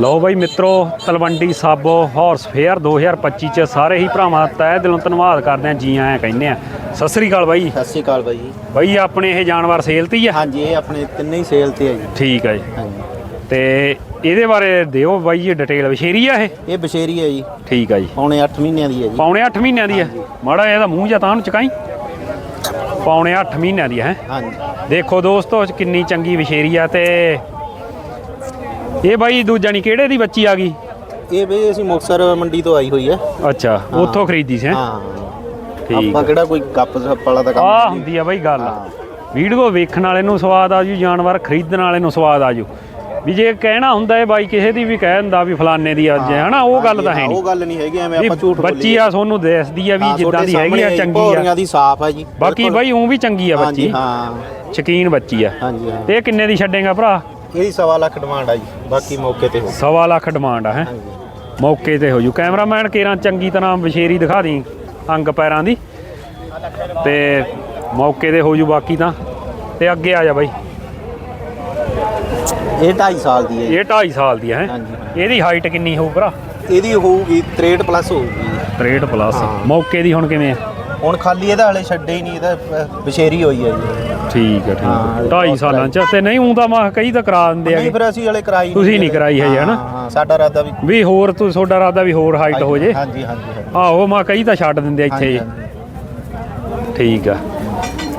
ਲਓ ਬਾਈ ਮਿੱਤਰੋ Talwandi Sabo horse fair 2025 ਚ ਸਾਰੇ ਹੀ ਭਰਾਵਾਂ ਦਾ ਤਹਿ ਦਿਲੋਂ ਧੰਨਵਾਦ ਕਰਦੇ ਆ ਜੀ ਆਇਆਂ ਕਹਿੰਦੇ ਆ ਸਤਿ ਸ੍ਰੀ ਅਕਾਲ ਬਾਈ। ਸਤਿ ਸ਼੍ਰੀ ਅਕਾਲ ਬਾਈ ਜੀ। ਬਾਈ ਆਪਣੇ ਇਹ ਜਾਨਵਰ ਸੇਲ ਤੇ ਹੀ ਆ? ਹਾਂਜੀ ਇਹ ਆਪਣੇ ਤਿੰਨੇ ਹੀ ਸੇਲ ਤੇ ਹੈ ਜੀ। ਠੀਕ ਆ ਜੀ। ਹਾਂਜੀ। ਤੇ ਇਹਦੇ ਬਾਰੇ ਦਿਓ ਬਾਈ ਜੀ ਡਿਟੇਲ ਵਿਸ਼ੇਰੀ ਆ ਇਹ? ਇਹ ਬਸ਼ੇਰੀ ਹੈ ਜੀ। ਠੀਕ ਆ ਜੀ। ਪੌਣੇ 8 ਮਹੀਨਿਆਂ ਦੀ ਹੈ ਜੀ। ਪੌਣੇ 8 ਮਹੀਨਿਆਂ ਦੀ ਆ? ਮਾੜਾ ਇਹਦਾ ਮੂੰਹ ਜਾਂ ਤਾਂ ਨੂੰ ਚਕਾਈ? ਪੌਣੇ 8 ਮਹੀਨਿਆਂ ਦੀ ਹੈ? ਹਾਂਜੀ। ਦੇਖੋ ਦੋਸਤੋ ਕਿੰਨੀ ਚੰਗੀ ਵਿਸ਼ੇਰੀ ਆ ਤੇ ਇਹ ਬਾਈ ਦੂਜਾ ਨਹੀਂ ਕਿਹੜੇ ਦੀ ਬੱਚੀ ਆ ਗਈ? ਇਹ ਬਈ ਅਸੀਂ ਮੁਕਤਸਰ ਮੰਡੀ ਤੋਂ ਆਈ ਹੋਈ ਹੈ। ਅੱਛਾ ਉੱਥੋਂ ਖਰੀਦੀ ਸੀ ਹੈਂ? ਹਾਂ। ਠੀਕ ਆਪਾਂ ਕਿਹੜਾ ਕੋਈ ਗੱਪ ਸੱਪ ਵਾਲਾ ਤਾਂ ਕੰਮ ਆ। ਹੁੰਦੀ ਆ ਬਾਈ ਗੱਲ। ਵੀਡੀਓ ਵੇਖਣ ਵਾਲੇ ਨੂੰ ਸਵਾਦ ਆਜੂ ਜਾਨਵਰ ਖਰੀਦਣ ਵਾਲੇ ਨੂੰ ਸਵਾਦ ਆਜੂ। ਵੀ ਜੇ ਕਹਿਣਾ ਹੁੰਦਾ ਹੈ ਬਾਈ ਕਿਸੇ ਦੀ ਵੀ ਕਹਿ ਦਿੰਦਾ ਵੀ ਫਲਾਣੇ ਦੀ ਅੱਜ ਹੈ ਹਨਾ? ਉਹ ਗੱਲ ਤਾਂ ਹੈ ਨਹੀਂ। ਉਹ ਗੱਲ ਨਹੀਂ ਹੈਗੀ ਐਵੇਂ ਵੀ ਆਪਾਂ ਝੂਠ ਬੱਚੀ ਆ ਤੁਹਾਨੂੰ ਦੱਸਦੀ ਆ ਵੀ ਹਾਂ, ਜਿੱਦਾਂ ਤੁਹਾਡੇ ਦੀ ਹੈਗੀ ਆ ਸਾਹਮਣੇ ਚੰਗੀ ਭੌਰੀਆਂ ਆ ਦੀ ਸਾਫ਼ ਹੈ ਜੀ। ਬਾਕੀ ਬਿਲਕੁਲ। ਬਾਈ ਉਹ ਵੀ ਚੰਗੀ ਆ ਹਾਂਜੀ ਬੱਚੀ ਹਾਂ। ਸ਼ਕੀਨ ਬੱਚੀ ਆ। ਹਾਂਜੀ ਹਾਂ। ਤੇ ਇਹ ਕਿੰਨੇ ਦੀ ਛੱਡੇਗਾ ਭਰਾ? ਇਹਦੀ ਸਵਾ ਲੱਖ ਡਿਮਾਂਡ ਆ ਜੀ ਬਾਕੀ ਮੌਕੇ ਤੇ ਹੋ। ਸਵਾ ਲੱਖ ਡਿਮਾਂਡ ਆ ਹੈ? ਮੌਕੇ ਤੇ ਹੋ ਜੂ। ਕੈਮਰਾਮੈਨ ਕੇਰਾਂ ਚੰਗੀ ਤਰ੍ਹਾਂ ਵਿਸ਼ੇਰੀ ਦਿਖਾ ਦੀ ਅੰਗ ਪੈਰਾਂ ਦੀ। ਤੇ ਮੌਕੇ ਤੇ ਹੋ ਜੂ ਬਾਕੀ ਤਾਂ। ਤੇ ਅੱਗੇ ਆ ਜਾ ਬਾਈ। ਇਹ 2.5 ਸਾਲ ਦੀ ਹੈ। ਇਹ 2.5 ਸਾਲ ਦੀ ਹੈ ਇਹਦੀ ਹਾਈਟ ਕਿੰਨੀ ਹੋਊ ਭਰਾ? ਇਹਦੀ ਹੋਊਗੀ 63 ਪਲੱਸ ਹੋਊਗੀ। 63 ਪਲੱਸ। ਮੌਕੇ ਦੀ ਹੁਣ ਕਿਵੇਂ ਆ ਹੁਣ ਖਾਲੀ ਇਹਦਾ ਹਲੇ ਛੱਡੇ ਹੀ ਨਹੀਂ ਇਹਦਾ ਬਸ਼ੇਰੀ ਹੋਈ ਹੈ ਜੀ। ਠੀਕ ਹੈ ਠੀਕ ਹਾਂ, ਹੈ 2.5 ਸਾਲਾਂ ਚ ਤੇ ਨਹੀਂ ਹੁੰਦਾ ਮਾ ਕਈ ਤਾਂ ਕਰਾ ਦਿੰਦੇ ਨਹੀਂ ਆ ਫਿਰ ਅਸੀਂ ਹਲੇ ਕਰਾਈ ਤੁਸੀਂ ਨਹੀਂ ਕਰਾਈ ਹੈ ਹਨਾ? ਸਾਡਾ ਇਰਾਦਾ ਵੀ ਵੀ ਹੋਰ ਤੂੰ ਤੁਹਾਡਾ ਰਾਦਾ ਵੀ ਹੋਰ ਹਾਈਟ ਹੋ ਜੇ। ਹਾਂਜੀ ਹਾਂਜੀ। ਆਹੋ ਮਾ ਕਈ ਤਾਂ ਛੱਡ ਦਿੰਦੇ ਇੱਥੇ ਹੀ। ਠੀਕ ਆ।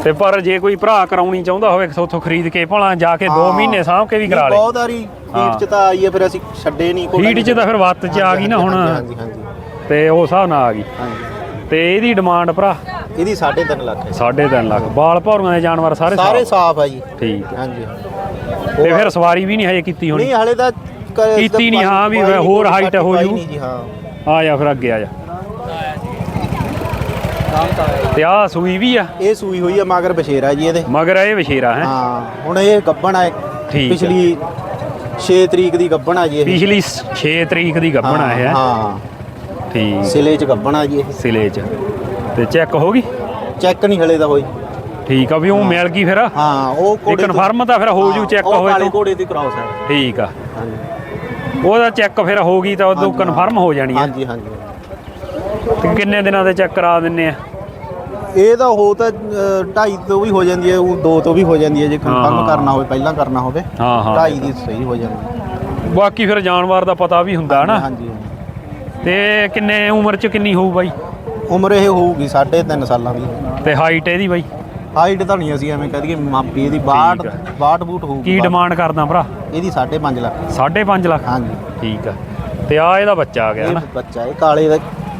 ਤੇ ਪਰ ਜੇ ਕੋਈ ਭਰਾ ਕਰਾਉਣੀ ਚਾਹੁੰਦਾ ਹੋਵੇ ਉੱਥੋਂ ਖਰੀਦ ਕੇ ਭਲਾ ਜਾ ਕੇ 2 ਹਾਂ। ਮਹੀਨੇ ਸਾਂਭ ਕੇ ਵੀ ਕਰਾ ਨਹੀਂ, ਲੇ। ਬਹੁਤ ਵਾਰੀ ਹੀਟ ਚ ਤਾਂ ਆਈ ਹੈ ਫਿਰ ਅਸੀਂ ਛੱਡੇ ਨਹੀਂ ਹੀਟ ਚ ਤਾਂ ਫਿਰ ਵੱਤ ਚ ਆ ਗਈ ਨਾ ਹੁਣ। ਹਾਂਜੀ ਹਾਂਜੀ ਤੇ ਉਹ ਹਿਸਾਬ ਨਾਲ ਆ ਗਈ। ਹਾਂਜੀ। ਤੇ ਇਹਦੀ ਡਿਮਾਂਡ ਭਰਾ? ਇਹਦੀ 3.5 ਲੱਖ ਹੈ 3.5 ਲੱਖ। ਬਾਲ ਭੌਰੀਆਂ ਦੇ ਜਾਨਵਰ ਸਾਰੇ ਸਾਰੇ ਸਾਫ਼। ਹੈ ਜੀ। ਠੀਕ। ਆ। ਹਾਂਜੀ। ਤੇ ਫਿਰ ਸਵਾਰੀ ਵੀ ਨਹੀਂ ਹਜੇ ਕੀਤੀ ਹੋਣੀ। ਨਹੀਂ ਹਲੇ ਤਾਂ ਕ- ਕੀਤੀ ਨਹੀਂ, ਹਾਂ ਵੀ ਪਾਈ ਹੋਰ ਨਹੀਂ, height ਹੋ ਪਾਈ ਜੂ। ਨਹੀਂ ਜੀ ਹਾਂ। ਆ ਜਾ ਫਿਰ ਅੱਗੇ ਆ ਜਾ। ਤੇ ਆ ਸੂਈ ਵੀ ਆ। ਇਹ ਸੂਈ ਹੋਈ ਹੈ ਮਗਰ ਬਸ਼ੇਰਾ ਜੀ ਇਹਦੇ। ਮਗਰ ਇਹ ਵਿਸ਼ੇਰਾ ਹੈ? ਹਾਂ ਹੁਣ ਇਹ ਗੱਬਣ ਹੈ ਠੀਕ ਹੈ। ਪਿਛਲੀ 6 ਤਰੀਕ ਦੀ ਗੱਬਣ ਆ ਜੀ ਇਹ। ਪਿਛਲੀ 6 ਤਰੀਕ ਦੀ ਗੱਭਣ ਆ ਇਹ ਹੈ? ਹਾਂ। ਠੀਕ। ਸਿਲੇ ਚ ਗੱਬਣ ਆ ਜੀ ਇਹ। ਸਿਲੇ ਚ। ਤੇ ਚੈੱਕ ਹੋ ਗਈ? ਚੈੱਕ ਨਹੀਂ ਹਲੇ ਦਾ ਹੋਈ। ਠੀਕ ਆ ਵੀ ਉਹ ਮਿਲ ਗਈ ਫਿਰ? ਹਾਂ ਉਹ ਕਨਫਰਮ ਤਾਂ ਫਿਰ ਹੋ ਜੂ ਚੈੱਕ ਕਾਲੇ ਤਾਂ। ਘੋੜੇ ਦੀ ਕ੍ਰਾਸ ਹੈ। ਠੀਕ ਆ। ਹਾਂਜੀ। ਉਹਦਾ ਚੈੱਕ ਫਿਰ ਹੋ ਗਈ ਤਾਂ ਉਦੋਂ ਕਨਫਰਮ ਹੋ। ਜਾਣੀ ਆ। ਹਾਂਜੀ ਹਾਂਜੀ। ਤੇ ਕਿੰਨੇ ਦਿਨਾਂ ਦੇ ਚੈੱਕ ਕਰਾ ਦਿੰਨੇ ਆ? ਇਹ ਤਾਂ ਹੋ ਤਾਂ ਅ, ਢਾਈ ਤੋਂ ਵੀ ਹੋ ਜਾਂਦੀ ਹੈ ਉਹ ਦੋ ਤੋਂ ਵੀ ਹੋ ਜਾਂਦੀ ਹੈ ਜੇ ਹਾਂ, ਹਾਂ। ਕਨਫਰਮ ਕਰਨਾ ਹੋਵੇ ਪਹਿਲਾਂ ਕਰਨਾ ਹੋਵੇ। ਹਾਂ ਹਾਂ। ਢਾਈ ਦੀ ਸਹੀ ਹੋ ਜਾਂਦੀ ਹੈ। ਬਾਕੀ ਫਿਰ ਜਾਨਵਰ ਦਾ ਪਤਾ ਵੀ ਹੁੰਦਾ ਨਾ। ਹਾਂਜੀ। ਤੇ ਕਿੰਨੇ ਉਮਰ ਚ ਕਿੰਨੀ ਹੋਊ ਬਾਈ? ਉਮਰ ਇਹ ਹੋਊਗੀ 3.5 ਸਾਲਾਂ ਦੀ। ਤੇ ਹਾਈਟ ਇਹਦੀ ਬਾਈ? ਹਾਈਟ ਤਾਂ ਨਹੀਂ ਅਸੀਂ ਐਵੇਂ ਕਹਿ ਦਈਏ ਮਾਪੀ ਇਹਦੀ 62 ਠੀਕ 62 ਬੂਟ ਹੋਊਗੀ ਕੀ ਡਿਮਾਂਡ ਕਰਦਾ ਭਰਾ? ਇਹਦੀ 5.5 ਲੱਖ। 5.5 ਲੱਖ? ਹਾਂਜੀ। ਠੀਕ ਆ। ਤੇ ਆ ਇਹਦਾ ਬੱਚਾ ਆ ਗਿਆ ਇਹ ਨਾ ਬੱਚਾ ਇਹ ਕਾਲੇ ਦਾ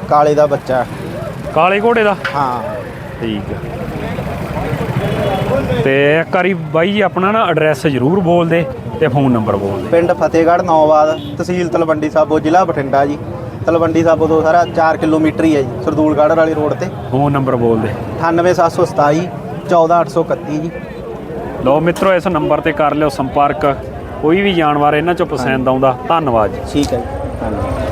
ਕਾਲੇ ਦਾ ਬੱਚਾ। ਕਾਲੇ ਘੋੜੇ ਦਾ? ਹਾਂ। ਠੀਕ ਆ। ਤੇ ਇੱਕ ਵਾਰੀ ਬਾਈ ਜੀ ਆਪਣਾ ਨਾ ਐਡਰੈਸ ਜ਼ਰੂਰ ਬੋਲ ਦੇ ਤੇ ਫੋਨ ਨੰਬਰ ਬੋਲ ਦੇ। ਪਿੰਡ ਫਤਿਹਗੜ੍ਹ ਨੌਵਾਦ ਤਹਿਸੀਲ ਤਲਵੰਡੀ ਸਾਬੋ ਜ਼ਿਲ੍ਹਾ ਬਠਿੰਡਾ ਜੀ। ਤਲਵੰਡੀ ਸਾਬੋ ਤੋਂ ਸਾਰਾ 4 ਕਿਲੋਮੀਟਰ ਹੀ ਹੈ ਜੀ ਸਰਦੂਲਗੜ੍ਹ ਵਾਲੀ ਰੋਡ ਤੇ। ਫੋਨ ਨੰਬਰ ਬੋਲ ਦੇ। 98727 14831 ਜੀ। ਲਓ ਮਿੱਤਰੋ ਇਸ ਨੰਬਰ ਤੇ ਕਰ ਲਿਓ ਸੰਪਰਕ। ਕੋਈ ਵੀ ਜਾਨਵਰ ਇਹਨਾਂ ਚੋਂ ਪਸੰਦ ਆਉਂਦਾ ਧੰਨਵਾਦ ਜੀ। ਠੀਕ ਹੈ ਜੀ ਧੰਨਵਾਦ।